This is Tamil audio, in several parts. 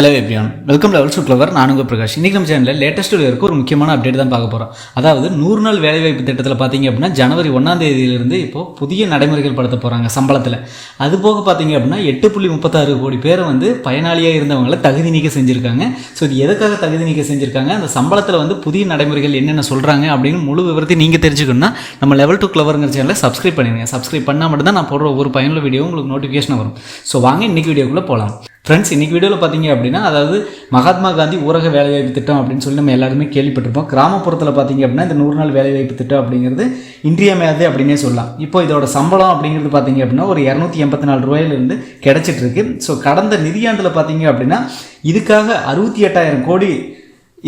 Hello everyone welcome level to clever நான் உங்கள் பிரகாஷ். இன்றைக்கி நம்ம சேனலில் லேட்டஸ்ட்டு இருக்க ஒரு முக்கியமான அப்டேட் தான் பார்க்க போகிறோம் அதாவது நூறு நாள் வேலைவாய்ப்பு திட்டத்தில் பார்த்தீங்க அப்படின்னா ஜனவரி ஒன்றாம் தேதியிலிருந்து இப்போ புதிய நடைமுறைகள் படுத்த போகிறாங்க சம்பளத்தில். அது போக பார்த்தீங்க அப்படின்னா எட்டு புள்ளி முப்பத்தாறு கோடி பேரை வந்து பயனாளியாக இருந்தவங்கள தகுதி நீக்க செஞ்சுருக்காங்க. ஸோ இது எதுக்காக தகுதி நீக்க செஞ்சுருக்காங்க? அந்த சம்பளத்தில் வந்து புதிய நடைமுறைகள் என்னென்ன சொல்கிறாங்க அப்படின்னு முழு விவரத்தை நீங்கள் தெரிஞ்சுக்கணும்னா நம்ம லெவல் டூ கிளவருங்கிற சேனலை சப்ஸ்கிரைப் பண்ணிடுங்க. சப்ஸ்கிரைப் பண்ணால் மட்டும் தான் நான் போடுற ஒவ்வொரு பயனுள்ள வீடியோ உங்களுக்கு நோட்டிஃபிகேஷன் வரும். ஸோ வாங்க இன்னைக்கு வீடியோக்குள்ளே போகலாம் ஃப்ரெண்ட்ஸ் இன்னைக்கு வீடியோவில் பார்த்தீங்க அப்படின்னா அதாவது மகாத்மா காந்தி ஊரக வேலைவாய்ப்பு திட்டம் அப்படின்னு சொல்லி நம்ம எல்லாருமே கேள்விப்பட்டிருப்போம். கிராமப்புறத்தில் பார்த்தீங்க அப்படின்னா இந்த நூறு நாள் வேலைவாய்ப்பு திட்டம் அப்படிங்கிறது இன்றியமையாது அப்படின்னே சொல்லலாம். இப்போ இதோட சம்பளம் அப்படிங்கிறது பார்த்தீங்க அப்படின்னா ஒரு இரநூத்தி எண்பத்தி நாலு ரூபாயிலிருந்து கிடைச்சிட்டு ஸோ கடந்த நிதியாண்டில் பார்த்தீங்க அப்படின்னா இதுக்காக அறுபத்தி எட்டாயிரம் கோடி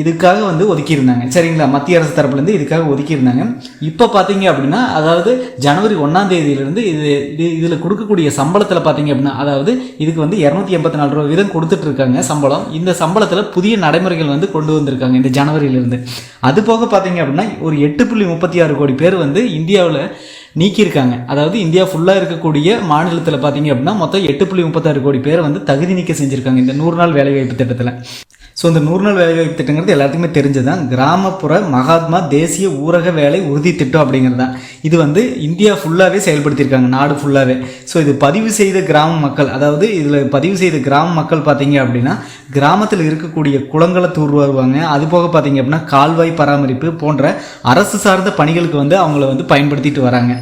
இதுக்காக வந்து ஒதுக்கியிருந்தாங்க. சரிங்களா? மத்திய அரசு தரப்புலேருந்து இதுக்காக ஒதுக்கியிருந்தாங்க. இப்போ பார்த்தீங்க அப்படின்னா அதாவது ஜனவரி ஒன்றாம் தேதியிலிருந்து இது இது இதில் கொடுக்கக்கூடிய சம்பளத்தில் பார்த்தீங்க அப்படின்னா அதாவது இதுக்கு வந்து இரநூத்தி எண்பத்தி நாலு ரூபா வீதம் கொடுத்துட்டு இருக்காங்க சம்பளம். இந்த சம்பளத்தில் புதிய நடைமுறைகள் வந்து கொண்டு வந்திருக்காங்க இந்த ஜனவரியிலேருந்து. அது போக பார்த்தீங்க அப்படின்னா ஒரு எட்டு புள்ளி முப்பத்தி ஆறு கோடி பேர் வந்து இந்தியாவில் நீக்கியிருக்காங்க. அதாவது இந்தியா ஃபுல்லாக இருக்கக்கூடிய மாநிலத்தில் பார்த்தீங்க அப்படின்னா மொத்தம் எட்டு புள்ளி முப்பத்தாறு கோடி பேர் வந்து தகுதி நீக்க செஞ்சுருக்காங்க இந்த நூறு நாள் வேலைவாய்ப்பு திட்டத்தில். ஸோ இந்த நூறு நாள் வேலைவாய்ப்பு திட்டங்கிறது எல்லாத்துக்குமே தெரிஞ்சதுதான். கிராமப்புற மகாத்மா தேசிய ஊரக வேலை உறுதி திட்டம் அப்படிங்கிறது தான் இது வந்து இந்தியா ஃபுல்லாகவே செயல்படுத்தியிருக்காங்க நாடு ஃபுல்லாகவே ஸோ இது பதிவு செய்த கிராம மக்கள் அதாவது இதில் பதிவு செய்த கிராம மக்கள் பார்த்தீங்க அப்படின்னா கிராமத்தில் இருக்கக்கூடிய குளங்களை தூர்வாருவாங்க. அது போக பார்த்தீங்க அப்படின்னா கால்வாய் பராமரிப்பு போன்ற அரசு சார்ந்த பணிகளுக்கு வந்து அவங்கள வந்து பயன்படுத்திட்டு வராங்க.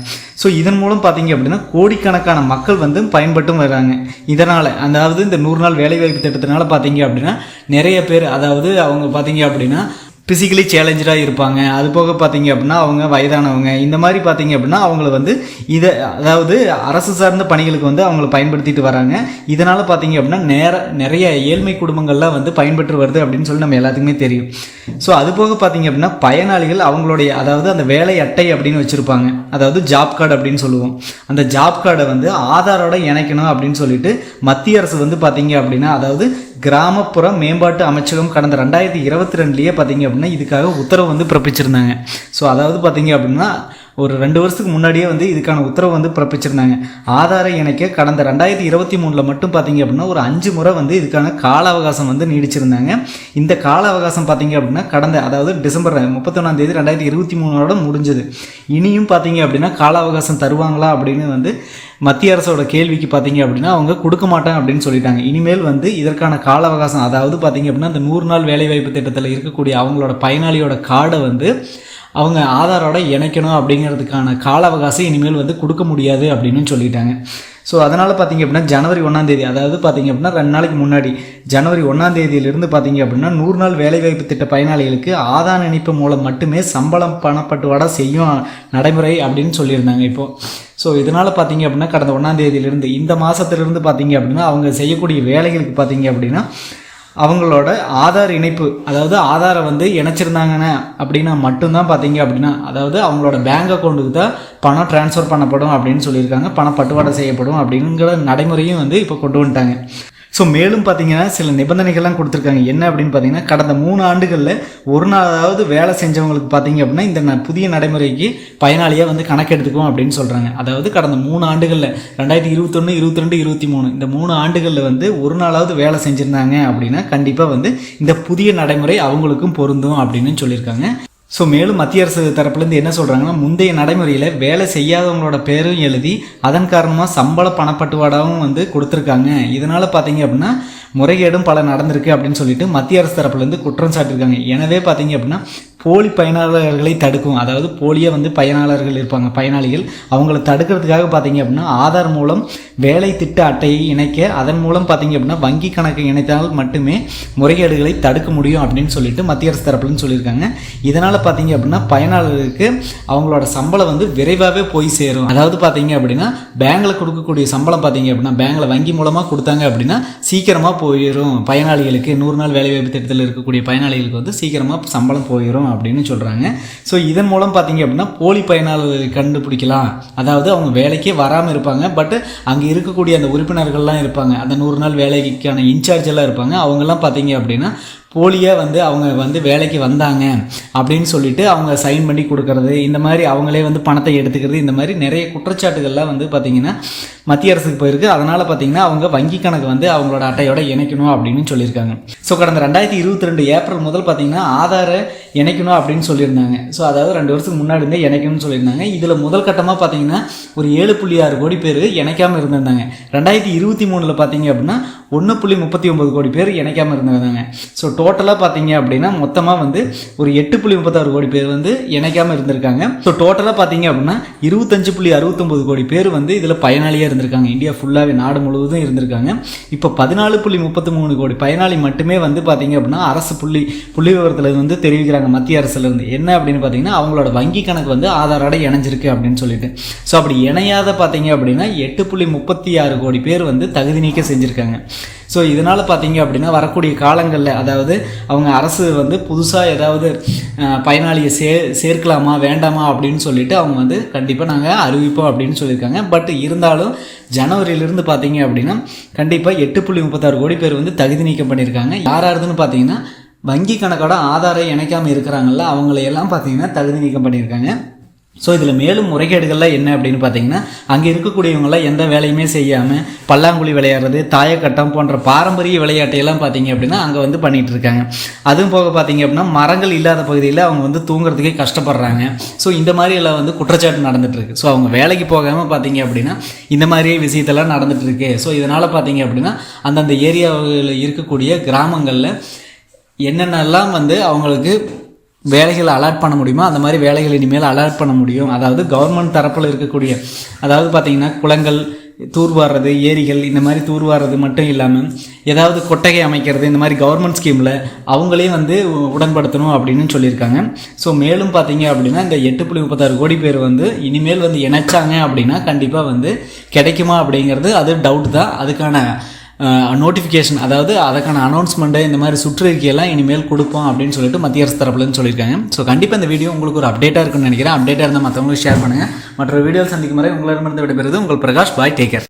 ஸோ இதன் மூலம் பார்த்தீங்க அப்படின்னா கோடிக்கணக்கான மக்கள் வந்து பயன்பட்டும் வராங்க. இதனால் அதாவது இந்த நூறு நாள் வேலைவாய்ப்பு திட்டத்தினால பார்த்தீங்க அப்படின்னா நிறைய பேர் அதாவது அவங்க பார்த்தீங்க அப்படின்னா ஃபிசிக்கலி சேலஞ்சாக இருப்பாங்க. அது போக பார்த்தீங்க அப்படின்னா அவங்க வயதானவங்க. இந்த மாதிரி பார்த்தீங்க அப்படின்னா அவங்கள வந்து இதை அதாவது அரசு சார்ந்த பணிகளுக்கு வந்து அவங்கள பயன்படுத்திட்டு வராங்க. இதனால் பார்த்தீங்க அப்படின்னா நேர நிறைய ஏழ்மை குடும்பங்கள்லாம் வந்து பயன்பெற்று வருது அப்படின்னு சொல்லி நம்ம எல்லாத்துக்குமே தெரியும். ஸோ அது போக பார்த்தீங்க அப்படின்னா பயனாளிகள் அவங்களுடைய அதாவது அந்த வேலை அட்டை அப்படின்னு வச்சுருப்பாங்க. அதாவது ஜாப் கார்டு அப்படின்னு சொல்லுவோம். அந்த ஜாப் கார்டை வந்து ஆதாரோட இணைக்கணும் அப்படின்னு சொல்லிட்டு மத்திய அரசு வந்து பார்த்தீங்க அப்படின்னா அதாவது கிராமப்புற மேம்பாட்டு அமைச்சகம் கடந்த ரெண்டாயிரத்தி இருபத்தி ரெண்டுலேயே பார்த்தீங்க அப்படின்னா இதுக்காக உத்தரவு வந்து பிறப்பிச்சிருந்தாங்க. ஸோ அதாவது பார்த்தீங்க அப்படின்னா ஒரு ரெண்டு வருஷத்துக்கு முன்னாடியே வந்து இதுக்கான உத்தரவு வந்து பிறப்பிச்சிருந்தாங்க. ஆதாரை இணைக்க கடந்த ரெண்டாயிரத்தி இருபத்தி மூணில் மட்டும் பார்த்தீங்க அப்படின்னா ஒரு அஞ்சு முறை வந்து இதுக்கான கால அவகாசம் வந்து நீடிச்சிருந்தாங்க. இந்த கால அவகாசம் பார்த்தீங்க அப்படின்னா கடந்த அதாவது டிசம்பர் முப்பத்தொன்னாம் தேதி ரெண்டாயிரத்தி இருபத்தி மூணோட முடிஞ்சது. இனியும் பார்த்தீங்க அப்படின்னா கால அவகாசம் தருவாங்களா அப்படின்னு வந்து மத்திய அரசோட கேள்விக்கு பார்த்தீங்க அப்படின்னா அவங்க கொடுக்க மாட்டாங்க அப்படின்னு சொல்லிட்டாங்க. இனிமேல் வந்து இதற்கான கால அவகாசம் அதாவது பார்த்தீங்க அப்படின்னா அந்த நூறு நாள் வேலைவாய்ப்பு திட்டத்தில் இருக்கக்கூடிய அவங்களோட பயனாளியோட கார்டை வந்து அவங்க ஆதாரோட இணைக்கணும் அப்படிங்கிறதுக்கான கால அவகாசம் இனிமேல் வந்து கொடுக்க முடியாது அப்படின்னு சொல்லிட்டாங்க. ஸோ அதனால் பார்த்தீங்க அப்படின்னா ஜனவரி ஒன்றாந்தேதி அதாவது பார்த்திங்க அப்படின்னா ரெண்டு நாளைக்கு முன்னாடி ஜனவரி ஒன்றாந்தேதியிலிருந்து பார்த்திங்க பார்த்தீங்க அப்படின்னா நூறு நாள் வேலைவாய்ப்பு திட்ட பயனாளிகளுக்கு ஆதார் இணைப்பு மூலம் மட்டுமே சம்பளம் பணப்பட்டுவாடா செய்யும் நடைமுறை அப்படின்னு சொல்லியிருந்தாங்க இப்போது ஸோ இதனால் பார்த்திங்க அப்படின்னா கடந்த ஒன்றாந்தேதியிலிருந்து இந்த மாதத்துலேருந்து பார்த்தீங்க அப்படின்னா அவங்க செய்யக்கூடிய வேலைகளுக்கு பார்த்தீங்க அப்படின்னா அவங்களோட ஆதார் இணைப்பு அதாவது ஆதாரை வந்து இணைச்சிருந்தாங்கன்னா அப்படின்னா மட்டும்தான் பார்த்தீங்க அப்படின்னா அதாவது அவங்களோட பேங்க் அக்கௌண்ட்டுக்கு தான் பணம் ட்ரான்ஸ்ஃபர் பண்ணப்படும் அப்படின்னு சொல்லியிருக்காங்க. பணம் பட்டுவாடை செய்யப்படும் அப்படிங்கிற நடைமுறையும் வந்து இப்போ கொண்டு வந்துட்டாங்க. ஸோ மேலும் பார்த்தீங்கன்னா சில நிபந்தனைகள்லாம் கொடுத்துருக்காங்க. என்ன அப்படின்னு பார்த்தீங்கன்னா கடந்த மூணு ஆண்டுகளில் ஒரு நாளாவது வேலை செஞ்சவங்களுக்கு பார்த்தீங்க அப்படின்னா இந்த ந- புதிய நடைமுறைக்கு பயனாளியாக வந்து கணக்கெடுத்துக்குவோம் அப்படின்னு சொல்கிறாங்க அதாவது கடந்த மூணு ஆண்டுகளில் ரெண்டாயிரத்தி இருபத்தொன்று இருபத்தி ரெண்டு இருபத்தி மூணு இந்த மூணு ஆண்டுகளில் வந்து ஒரு நாளாவது வேலை செஞ்சுருந்தாங்க அப்படின்னா கண்டிப்பாக வந்து இந்த புதிய நடைமுறை அவங்களுக்கும் பொருந்தும் அப்படின்னு சொல்லியிருக்காங்க. ஸோ மேலும் மத்திய அரசு தரப்புலேருந்து என்ன சொல்கிறாங்கன்னா முந்தைய நடைமுறையில் வேலை செய்யாதவங்களோட பேரும் எழுதி அதன் காரணமாக சம்பள பணப்பட்டுவாடாவும் வந்து கொடுத்துருக்காங்க. இதனால் பார்த்தீங்க அப்படின்னா முறைகேடும் பல நடந்திருக்கு அப்படின்னு சொல்லிட்டு மத்திய அரசு தரப்புலேருந்து குற்றம் சாட்டியிருக்காங்க. எனவே பார்த்தீங்க அப்படின்னா போலி பயனாளர்களை தடுக்கும். அதாவது போலியாக வந்து பயனாளர்கள் இருப்பாங்க பயனாளிகள். அவங்கள தடுக்கிறதுக்காக பார்த்தீங்க அப்படின்னா ஆதார் மூலம் வேலை திட்ட அட்டையை இணைக்க அதன் மூலம் பார்த்தீங்க அப்படின்னா வங்கி கணக்கு இணைத்தால் மட்டுமே முறைகேடுகளை தடுக்க முடியும் அப்படின்னு சொல்லிட்டு மத்திய அரசு தரப்புலன்னு சொல்லியிருக்காங்க. இதனால் பார்த்தீங்க அப்படின்னா பயனாளர்களுக்கு அவங்களோட சம்பளம் வந்து விரைவாகவே போய் சேரும். அதாவது பார்த்தீங்க அப்படின்னா பேங்கில் கொடுக்கக்கூடிய சம்பளம் பார்த்தீங்க அப்படின்னா பேங்கில் வங்கி மூலமாக கொடுத்தாங்க அப்படின்னா சீக்கிரமாக போயிடும் பயனாளிகளுக்கு நூறு நாள் வேலைவாய்ப்பு திட்டத்தில் இருக்கக்கூடிய பயனாளிகளுக்கு வந்து சீக்கிரமாக சம்பளம் போயிடும் அப்படின்னு சொல்கிறாங்க ஸோ இதன் மூலம் பார்த்தீங்க அப்படின்னா போலி பயனாளர்களை கண்டுபிடிக்கலாம். அதாவது அவங்க வேலைக்கே வராமல் இருப்பாங்க. பட் அங்கே இருக்கக்கூடிய அந்த உறுப்பினர்கள்லாம் இருப்பாங்க. அந்த நூறு நாள் வேலைக்கான இன்சார்ஜ் எல்லாம் இருப்பாங்க. அவங்கெல்லாம் பார்த்தீங்க அப்படின்னா போலியாக வந்து அவங்க வந்து வேலைக்கு வந்தாங்க அப்படின்னு சொல்லிட்டு அவங்க சைன் பண்ணி கொடுக்கறது இந்த மாதிரி அவங்களே வந்து பணத்தை எடுத்துக்கிறது இந்த மாதிரி நிறைய குற்றச்சாட்டுகள்லாம் வந்து பார்த்திங்கன்னா மத்திய அரசுக்கு போயிருக்கு. அதனால் பார்த்திங்கன்னா அவங்க வங்கி கணக்கு வந்து அவங்களோட அட்டையோட இணைக்கணும் அப்படின்னு சொல்லியிருக்காங்க. ஸோ கடந்த ரெண்டாயிரத்தி இருபத்தி ரெண்டு ஏப்ரல் முதல் பார்த்திங்கன்னா ஆதாரை இணைக்கணும் அப்படின்னு சொல்லியிருந்தாங்க. ஸோ அதாவது ரெண்டு வருஷத்துக்கு முன்னாடி இருந்தே இணைக்கணும்னு சொல்லியிருந்தாங்க. இதில் முதல் கட்டமாக பார்த்தீங்கன்னா ஒரு ஏழு புள்ளி ஆறு கோடி பேர் இணைக்காமல் இருந்திருந்தாங்க. ரெண்டாயிரத்தி இருபத்தி மூணில் பார்த்திங்க அப்படின்னா ஒன்று புள்ளி முப்பத்தி ஒம்பது கோடி பேர் இணைக்காமல் இருந்திருந்தாங்க ஸோ டோட்டலாக பார்த்தீங்க அப்படின்னா மொத்தமாக வந்து ஒரு எட்டு புள்ளி முப்பத்தாறு கோடி பேர் வந்து இணைக்காமல் இருந்திருக்காங்க. ஸோ டோட்டலாக பார்த்தீங்க அப்படின்னா இருபத்தஞ்சு புள்ளி அறுபத்தொம்பது கோடி பேர் வந்து இதில் பயனாளியாக இருந்திருக்காங்க. இந்தியா ஃபுல்லாகவே நாடு முழுவதும் இருந்திருக்காங்க. இப்போ பதினாலு புள்ளி முப்பத்தி மூணு கோடி பயனாளி மட்டுமே வந்து பார்த்தீங்க அப்படின்னா அரசு புள்ளி புள்ளி விவரத்தில் வந்து தெரிவிக்கிறாங்க மத்திய அரசுலேருந்து என்ன அப்படின்னு பார்த்தீங்கன்னா அவங்களோட வங்கி கணக்கு வந்து ஆதாரோட இணைஞ்சிருக்கு அப்படின்னு சொல்லிட்டு. ஸோ அப்படி இணையாத பார்த்தீங்க அப்படின்னா எட்டு புள்ளி முப்பத்தி ஆறு கோடி பேர் வந்து தகுதி நீக்கம் செஞ்சுருக்காங்க. ஸோ இதனால் பார்த்தீங்க அப்படின்னா வரக்கூடிய காலங்களில் அதாவது அவங்க அரசு வந்து புதுசாக ஏதாவது பயனாளியை சே சேர்க்கலாமா வேண்டாமா அப்படின்னு சொல்லிட்டு அவங்க வந்து கண்டிப்பாக நாங்கள் அறிவிப்போம் அப்படின்னு சொல்லியிருக்காங்க. பட் இருந்தாலும் ஜனவரியிலிருந்து பார்த்தீங்க அப்படின்னா கண்டிப்பாக எட்டு புள்ளி முப்பத்தாறு கோடி பேர் வந்து தகுதி நீக்கம் பண்ணியிருக்காங்க. யார் யாருதுன்னு பார்த்தீங்கன்னா வங்கி கணக்கோட ஆதாரை இணைக்காமல் இருக்கிறாங்கல்ல அவங்களையெல்லாம் பார்த்தீங்கன்னா தகுதி நீக்கம் பண்ணியிருக்காங்க. ஸோ இதில் மேலும் முறைகேடுகள்லாம் என்ன அப்படின்னு பார்த்தீங்கன்னா அங்கே இருக்கக்கூடியவங்களாம் எந்த வேலையுமே செய்யாமல் பல்லாங்குழி விளையாடுறது தாயக்கட்டம் போன்ற பாரம்பரிய விளையாட்டையெல்லாம் பார்த்தீங்க அப்படின்னா அங்கே வந்து பண்ணிகிட்டு இருக்காங்க அதுவும் போக பார்த்தீங்க அப்படின்னா மரங்கள் இல்லாத பகுதியில் அவங்க வந்து தூங்குறதுக்கே கஷ்டப்படுறாங்க. ஸோ இந்த மாதிரி எல்லாம் வந்து குற்றச்சாட்டு நடந்துகிட்ருக்கு ஸோ அவங்க வேலைக்கு போகாமல் பார்த்தீங்க அப்படின்னா இந்த மாதிரியே விஷயத்தெல்லாம் நடந்துகிட்ருக்கு ஸோ இதனால் பார்த்தீங்க அப்படின்னா அந்தந்த ஏரியாவில் இருக்கக்கூடிய கிராமங்களில் என்னென்னலாம் வந்து அவங்களுக்கு வேலைகளை அலாட் பண்ண முடியுமோ? அந்த மாதிரி வேலைகள் இனிமேல் அலாட் பண்ண முடியும். அதாவது கவர்மெண்ட் தரப்பில் இருக்கக்கூடிய அதாவது பார்த்திங்கன்னா குளங்கள் தூர்வாடுறது ஏரிகள் இந்த மாதிரி தூர்வாடுறது மட்டும் இல்லாமல் ஏதாவது கொட்டகை அமைக்கிறது இந்த மாதிரி கவர்மெண்ட் ஸ்கீமில் அவங்களையும் வந்து உடன்படுத்தணும் அப்படின்னு சொல்லியிருக்காங்க. ஸோ மேலும் பார்த்தீங்க அப்படின்னா இந்த எட்டு புள்ளி முப்பத்தாறு கோடி பேர் வந்து இனிமேல் வந்து இணைச்சாங்க அப்படின்னா கண்டிப்பாக வந்து கிடைக்குமா அப்படிங்கிறது அது டவுட் தான். அதுக்கான நோட்டிஃபிகேஷன் அதாவது அதுக்கான அனௌன்ஸ்மெண்ட்டு இந்த மாதிரி சுற்றறிக்கையெல்லாம் இனிமேல் கொடுப்போம் அப்படின்னு சொல்லிட்டு மத்திய அரசு தரப்புலன்னு சொல்லியிருக்காங்க. ஸோ கண்டிப்பாக இந்த வீடியோ உங்களுக்கு ஒரு அப்டேட்டாக இருக்குன்னு நினைக்கிறேன். அப்டேட்டாக இருந்தால் மற்றவங்களுக்கு ஷேர் பண்ணுங்கள் மற்ற வீடியோ சந்திக்கும் வரை உங்களிடமிருந்து விடைபெறுது உங்கள் பிரகாஷ் பாய் டேக்கர்